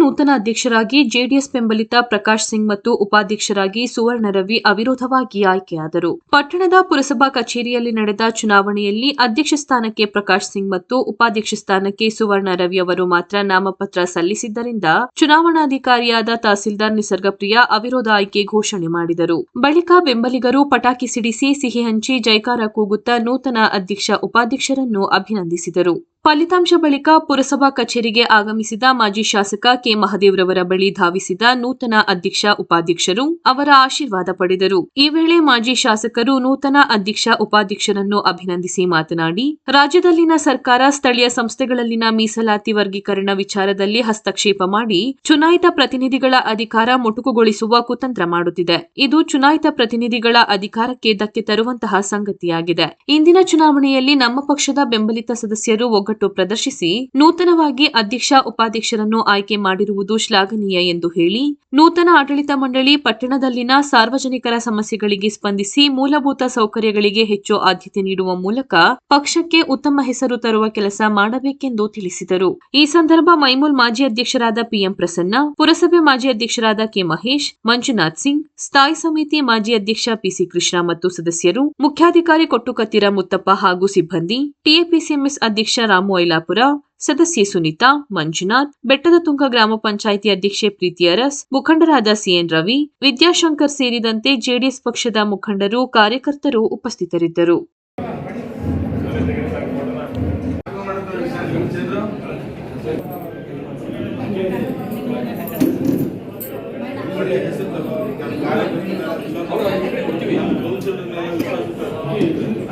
ನೂತನ ಅಧ್ಯಕ್ಷರಾಗಿ ಜೆಡಿಎಸ್ ಬೆಂಬಲಿತ ಪ್ರಕಾಶ್ ಸಿಂಗ್ ಮತ್ತು ಉಪಾಧ್ಯಕ್ಷರಾಗಿ ಸುವರ್ಣ ರವಿ ಅವಿರೋಧವಾಗಿ ಆಯ್ಕೆಯಾದರು. ಪಟ್ಟಣದ ಪುರಸಭಾ ಕಚೇರಿಯಲ್ಲಿ ನಡೆದ ಚುನಾವಣೆಯಲ್ಲಿ ಅಧ್ಯಕ್ಷ ಸ್ಥಾನಕ್ಕೆ ಪ್ರಕಾಶ್ ಸಿಂಗ್ ಮತ್ತು ಉಪಾಧ್ಯಕ್ಷ ಸ್ಥಾನಕ್ಕೆ ಸುವರ್ಣ ರವಿ ಅವರು ಮಾತ್ರ ನಾಮಪತ್ರ ಸಲ್ಲಿಸಿದ್ದರಿಂದ ಚುನಾವಣಾಧಿಕಾರಿಯಾದ ತಹಸೀಲ್ದಾರ್ ನಿಸರ್ಗಪ್ರಿಯ ಅವಿರೋಧ ಆಯ್ಕೆ ಘೋಷಣೆ ಮಾಡಿದರು. ಬಳಿಕ ಬೆಂಬಲಿಗರು ಪಟಾಕಿ ಸಿಡಿಸಿ ಸಿಹಿ ಹಂಚಿ ಜೈಕಾರ ಕೂಗುತ್ತಾ ನೂತನ ಅಧ್ಯಕ್ಷ ಉಪಾಧ್ಯಕ್ಷರನ್ನು ಅಭಿನಂದಿಸಿದರು. ಫಲಿತಾಂಶ ಬಳಿಕ ಪುರಸಭಾ ಕಚೇರಿಗೆ ಆಗಮಿಸಿದ ಮಾಜಿ ಶಾಸಕ ಕೆ ಮಹದೇವ್ರವರ ಬಳಿ ಧಾವಿಸಿದ ನೂತನ ಅಧ್ಯಕ್ಷ ಉಪಾಧ್ಯಕ್ಷರು ಅವರ ಆಶೀರ್ವಾದ ಪಡೆದರು. ಈ ವೇಳೆ ಮಾಜಿ ಶಾಸಕರು ನೂತನ ಅಧ್ಯಕ್ಷ ಉಪಾಧ್ಯಕ್ಷರನ್ನು ಅಭಿನಂದಿಸಿ ಮಾತನಾಡಿ, ರಾಜ್ಯದಲ್ಲಿನ ಸರ್ಕಾರ ಸ್ಥಳೀಯ ಸಂಸ್ಥೆಗಳಲ್ಲಿನ ಮೀಸಲಾತಿ ವರ್ಗೀಕರಣ ವಿಚಾರದಲ್ಲಿ ಹಸ್ತಕ್ಷೇಪ ಮಾಡಿ, ಚುನಾಯಿತ ಪ್ರತಿನಿಧಿಗಳ ಅಧಿಕಾರ ಮೊಟುಕುಗೊಳಿಸುವ ಕುತಂತ್ರ ಮಾಡುತ್ತಿದೆ. ಇದು ಚುನಾಯಿತ ಪ್ರತಿನಿಧಿಗಳ ಅಧಿಕಾರಕ್ಕೆ ಧಕ್ಕೆ ತರುವಂತಹ ಸಂಗತಿಯಾಗಿದೆ. ಇಂದಿನ ಚುನಾವಣೆಯಲ್ಲಿ ನಮ್ಮ ಪಕ್ಷದ ಬೆಂಬಲಿತ ಸದಸ್ಯರು ಒಗ್ಗಟ್ಟು ಪ್ರದರ್ಶಿಸಿ, ನೂತನವಾಗಿ ಅಧ್ಯಕ್ಷ ಉಪಾಧ್ಯಕ್ಷರನ್ನು ಆಯ್ಕೆ ಮಾಡಿರುವುದು ಶ್ಲಾಘನೀಯ ಎಂದು ಹೇಳಿ, ನೂತನ ಆಡಳಿತ ಮಂಡಳಿ ಪಟ್ಟಣದಲ್ಲಿನ ಸಾರ್ವಜನಿಕರ ಸಮಸ್ಯೆಗಳಿಗೆ ಸ್ಪಂದಿಸಿ ಮೂಲಭೂತ ಸೌಕರ್ಯಗಳಿಗೆ ಹೆಚ್ಚು ಆದ್ಯತೆ ನೀಡುವ ಮೂಲಕ ಪಕ್ಷಕ್ಕೆ ಉತ್ತಮ ಹೆಸರು ತರುವ ಕೆಲಸ ಮಾಡಬೇಕೆಂದು ತಿಳಿಸಿದರು. ಈ ಸಂದರ್ಭ ಮೈಮೂಲ್ ಮಾಜಿ ಅಧ್ಯಕ್ಷರಾದ ಪಿಎಂ ಪ್ರಸನ್ನ, ಪುರಸಭೆ ಮಾಜಿ ಅಧ್ಯಕ್ಷರಾದ ಕೆ ಮಹೇಶ್, ಮಂಜುನಾಥ್ ಸಿಂಗ್, ಸ್ಥಾಯಿ ಸಮಿತಿ ಮಾಜಿ ಅಧ್ಯಕ್ಷ ಪಿಸಿ ಕೃಷ್ಣ ಮತ್ತು ಸದಸ್ಯರು, ಮುಖ್ಯಾಧಿಕಾರಿ ಕೊಟ್ಟುಕತ್ತಿರ ಮುತ್ತಪ್ಪ ಹಾಗೂ ಸಿಬ್ಬಂದಿ, ಟಿಎಪಿಸಿಎಂಎಸ್ ಅಧ್ಯಕ್ಷ ರಾಮು ಐಲಾಪುರ, ಸದಸ್ಯೆ ಸುನೀತಾ, ಮಂಜುನಾಥ್, ಬೆಟ್ಟದ ತುಂಗ ಗ್ರಾಮ ಪಂಚಾಯಿತಿ ಅಧ್ಯಕ್ಷೆ ಪ್ರೀತಿ ಅರಸ್, ಮುಖಂಡರಾದ ಸಿಎನ್ ರವಿ, ವಿದ್ಯಾಶಂಕರ್ ಸೇರಿದಂತೆ ಜೆಡಿಎಸ್ ಪಕ್ಷದ ಮುಖಂಡರು, ಕಾರ್ಯಕರ್ತರು ಉಪಸ್ಥಿತರಿದ್ದರು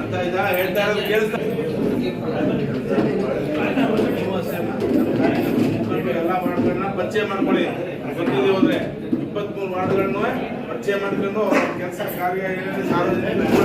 ಅಂತ ಇದಾ ಹೇಳ್ತಾ ಇರೋದು ಕೇಳಿಸ್ತಾ ಎಲ್ಲ ವಾರ್ಡ್ಗಳನ್ನ ಪರಿಚಯ ಮಾಡ್ಕೊಳ್ಳಿ. ಗೊತ್ತಿದೆ ಹೋದ್ರೆ ಇಪ್ಪತ್ಮೂರು ವಾರ್ಡ್ಗಳನ್ನು ಪರಿಚಯ ಮಾಡ್ಕೊಂಡು ಕೆಲಸ ಕಾರ್ಯ ಸಾರ್ವಜನಿಕ ದೂರ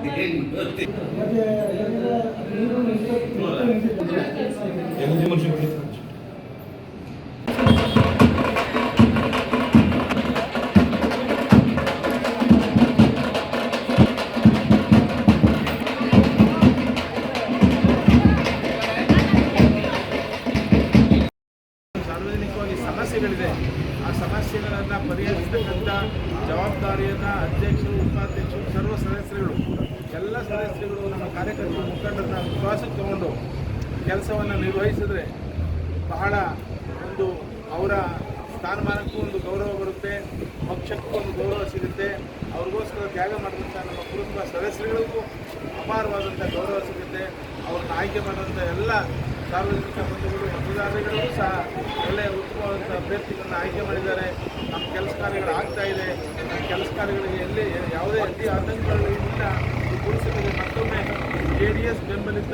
ಸಾರ್ವಜನಿಕವಾಗಿ ಸಮಸ್ಯೆಗಳಿದೆ. ಆ ಸಮಸ್ಯೆಗಳನ್ನು ಪರಿಹರಿಸತಕ್ಕಂಥ ಜವಾಬ್ದಾರಿಯನ್ನು ಅಧ್ಯಕ್ಷರು ಉಪಾಧ್ಯಕ್ಷರು ಸರ್ವ ಸದಸ್ಯರುಗಳು ಎಲ್ಲ ಸದಸ್ಯರುಗಳು ನಮ್ಮ ಕಾರ್ಯಕರ್ತರು ಮುಖಂಡರನ್ನ ವಿಶ್ವಾಸಕ್ಕೆ ತಗೊಂಡು ಕೆಲಸವನ್ನು ನಿರ್ವಹಿಸಿದ್ರೆ ಬಹಳ ಒಂದು ಅವರ ಸ್ಥಾನಮಾನಕ್ಕೂ ಒಂದು ಗೌರವ ಬರುತ್ತೆ, ಪಕ್ಷಕ್ಕೂ ಒಂದು ಗೌರವ ಸಿಗುತ್ತೆ. ಅವ್ರಿಗೋಸ್ಕರ ತ್ಯಾಗ ಮಾಡಿದಂಥ ನಮ್ಮ ಕುಟುಂಬ ಸದಸ್ಯರಿಗಳಿಗೂ ಅಪಾರವಾದಂಥ ಗೌರವ ಸಿಗುತ್ತೆ. ಅವ್ರನ್ನ ಆಯ್ಕೆ ಮಾಡುವಂಥ ಎಲ್ಲ ಸಾರ್ವಜನಿಕ ಬಂಧುಗಳು ಮತದಾರರಿಗಳಿಗೂ ಸಹ ಒಳ್ಳೆಯ ಉತ್ತಮವಾದಂಥ ಅಭ್ಯರ್ಥಿಗಳನ್ನ ಆಯ್ಕೆ ಮಾಡಿದ್ದಾರೆ. ನಮ್ಮ ಕೆಲಸ ಕಾರ್ಯಗಳು ಆಗ್ತಾ ಇದೆ. ಕೆಲಸ ಕಾರ್ಯಗಳಿಗೆ ಎಲ್ಲಿ ಯಾವುದೇ ಅಡ್ಡಿ ಆತಂಕಗಳು ಇಲ್ಲ ಪುರುಷರಿಗೆ ಮತ್ತೊಮ್ಮೆ ಜೆ ಡಿ ಎಸ್ ಬೆಂಬಲಿತ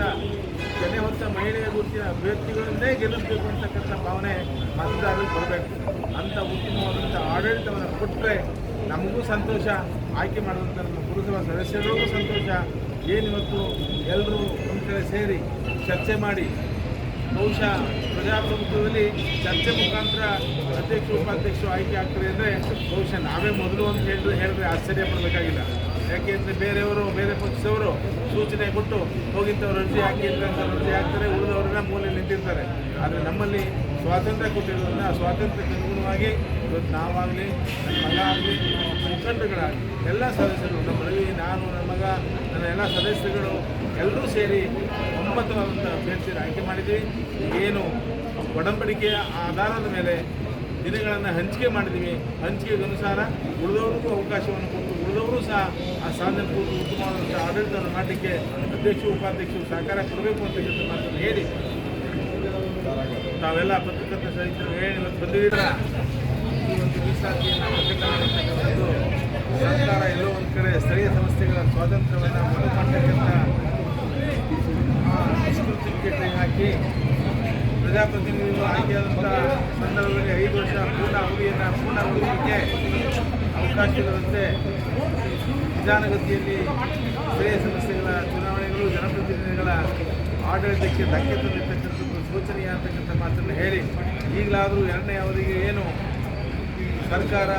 ಜನೆ ಹೊತ್ತ ಮಹಿಳೆಯ ಗುರುತಿನ ಅಭ್ಯರ್ಥಿಗಳನ್ನೇ ಗೆಲ್ಲಿಸಬೇಕು ಅಂತಕ್ಕಂಥ ಭಾವನೆ ಮತದಾರರಿಗೆ ಬರಬೇಕು. ಅಂಥ ಉತ್ತಮವಾದಂಥ ಆಡಳಿತವನ್ನು ಕೊಟ್ಟರೆ ನಮಗೂ ಸಂತೋಷ, ಆಯ್ಕೆ ಮಾಡುವಂಥ ನಮ್ಮ ಪುರಸಭಾ ಸದಸ್ಯರಿಗೂ ಸಂತೋಷ. ಏನಿವತ್ತು ಎಲ್ಲರೂ ಒಂದು ಕಡೆ ಸೇರಿ ಚರ್ಚೆ ಮಾಡಿ, ಬಹುಶಃ ಪ್ರಜಾಪ್ರಭುತ್ವದಲ್ಲಿ ಚರ್ಚೆ ಮುಖಾಂತರ ಅಧ್ಯಕ್ಷ, ಉಪಾಧ್ಯಕ್ಷರು ಆಯ್ಕೆ ಆಗ್ತದೆ ಅಂದರೆ ಬಹುಶಃ ನಾವೇ ಮೊದಲು ಅಂತ ಹೇಳಿದ್ರೆ ಹೇಳಿದ್ರೆ ಆಶ್ಚರ್ಯ ಪಡಬೇಕಾಗಿಲ್ಲ. ಯಾಕೆಂದರೆ ಬೇರೆಯವರು, ಬೇರೆ ಪಕ್ಷದವರು ಸೂಚನೆ ಕೊಟ್ಟು ಹೋಗಿದ್ದವರು ಅರ್ಜಿ ಹಾಕಿ ಅಂತ ಅರ್ಜಿ ಹಾಕ್ತಾರೆ, ಉಳಿದವರನ್ನ ಮೂಲೆ ನಿಂತಿರ್ತಾರೆ. ಆದರೆ ನಮ್ಮಲ್ಲಿ ಸ್ವಾತಂತ್ರ್ಯ ಕೊಟ್ಟಿರೋದನ್ನ ಆ ಸ್ವಾತಂತ್ರ್ಯಕ್ಕೆ ಅನುಗುಣವಾಗಿ ಇವತ್ತು ನಾವಾಗಲಿ ನನ್ನ ಮಗ ಆಗಲಿ ಮುಖಂಡರುಗಳಾಗಲಿ ಎಲ್ಲ ಸದಸ್ಯರು ನಮ್ಮಲ್ಲಿ, ನಾನು ನನ್ನ ಮಗ, ನನ್ನ ಎಲ್ಲ ಸದಸ್ಯರುಗಳು ಎಲ್ಲರೂ ಸೇರಿ ಒಮ್ಮತವಾದಂಥ ಅಭ್ಯರ್ಥಿಯನ್ನು ಆಯ್ಕೆ ಮಾಡಿದ್ವಿ ಏನು ಒಡಂಬಡಿಕೆಯ ಆಧಾರದ ಮೇಲೆ ದಿನಗಳನ್ನು ಹಂಚಿಕೆ ಮಾಡಿದ್ದೀವಿ. ಹಂಚಿಕೆಗೆ ಅನುಸಾರ ಉಳಿದವರಿಗೂ ಅವಕಾಶವನ್ನು ಕೊಟ್ಟು ಉಳಿದವರು ಸಹ ಆ ಸಾಧನೆ ಕೂತು ಉತ್ತಮವಾದಂಥ ಆಡಳಿತವನ್ನು ಮಾಡಲಿಕ್ಕೆ ಅಧ್ಯಕ್ಷರು, ಉಪಾಧ್ಯಕ್ಷರು ಸಹಕಾರ ಕೊಡಬೇಕು ಅಂತಕ್ಕಂಥ ಮಾತನ್ನು ಹೇಳಿ. ತಾವೆಲ್ಲ ಪತ್ರಕರ್ತ ಸಹಿತರು ಹೇಳಿ ಬಂದಿದ್ದೀರ? ಈ ಒಂದು ಮೀಸಲಾತಿಯನ್ನು ಪ್ರಕಟಣೆಗೊಳಿಸ್ತಕ್ಕಂಥದ್ದು ಸರ್ಕಾರ ಎಲ್ಲೋ ಒಂದು ಕಡೆ ಸ್ಥಳೀಯ ಸಂಸ್ಥೆಗಳ ಸ್ವಾತಂತ್ರ್ಯವನ್ನು ಮನು ಮಾಡತಕ್ಕಂಥ ಹಾಕಿ ಪ್ರಜಾಪ್ರತಿನಿಧಿಗಳು ಆಯ್ಕೆಯಾದಂಥ ಸಂದರ್ಭದಲ್ಲಿ ಐದು ವರ್ಷ ಪೂರ್ಣ ಅವಧಿಯನ್ನು ಪೂರ್ಣಗೊಳಿಸಲಿಕ್ಕೆ ಇರುವಂತೆ ನಿಧಾನಗತಿಯಲ್ಲಿ ಸ್ಥಳೀಯ ಸಂಸ್ಥೆಗಳ ಚುನಾವಣೆಗಳು, ಜನಪ್ರತಿನಿಧಿಗಳ ಆಡಳಿತಕ್ಕೆ ಧಕ್ಕೆ ತಂದಿರ್ತಕ್ಕಂಥದ್ದು ಶೋಚನೀಯ ಅಂತಕ್ಕಂಥ ಮಾತನ್ನು ಹೇಳಿ, ಈಗಲಾದರೂ ಎರಡನೇ ಅವಧಿಗೆ ಏನು ಸರ್ಕಾರ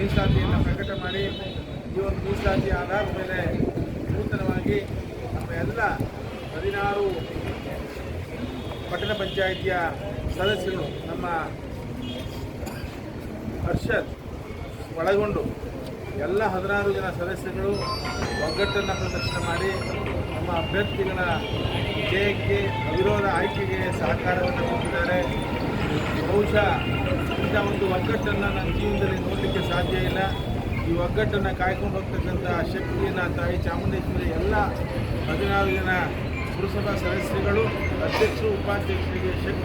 ಮೀಸಲಾತಿಯನ್ನು ಪ್ರಕಟ ಮಾಡಿ, ಈ ಒಂದು ಮೀಸಲಾತಿಯ ಆಧಾರದ ಮೇಲೆ ನೂತನವಾಗಿ ನಮ್ಮ ಎಲ್ಲ ಹದಿನಾರು ಪಟ್ಟಣ ಪಂಚಾಯಿತಿಯ ಸದಸ್ಯರು ನಮ್ಮ ಹರ್ಷದ್ ಒಳಗೊಂಡು ಎಲ್ಲ ಹದಿನಾರು ಜನ ಸದಸ್ಯರು ಒಗ್ಗಟ್ಟನ್ನು ಪ್ರದರ್ಶನ ಮಾಡಿ ನಮ್ಮ ಅಭ್ಯರ್ಥಿಗಳ ಜಯಕ್ಕೆ ಅವಿರೋಧ ಆಯ್ಕೆಗೆ ಸಹಕಾರವನ್ನು ಕೊಟ್ಟಿದ್ದಾರೆ. ಬಹುಶಃ ಇಂಥ ಒಂದು ಒಗ್ಗಟ್ಟನ್ನು ನನ್ನ ಜೀವನದಲ್ಲಿ ನೋಡಲಿಕ್ಕೆ ಸಾಧ್ಯ ಇಲ್ಲ. ಈ ಒಗ್ಗಟ್ಟನ್ನು ಕಾಯ್ಕೊಂಡು ಹೋಗ್ತಕ್ಕಂಥ ಶಕ್ತಿಯನ್ನು ತಾಯಿ ಚಾಮುಂಡೇಶ್ವರಿ ಎಲ್ಲ ಹದಿನಾರು ಜನ ಪುರಸಭಾ ಸದಸ್ಯರುಗಳು ಅಧ್ಯಕ್ಷರು ಉಪಾಧ್ಯಕ್ಷರಿಗೆ ಶಕ್ತಿ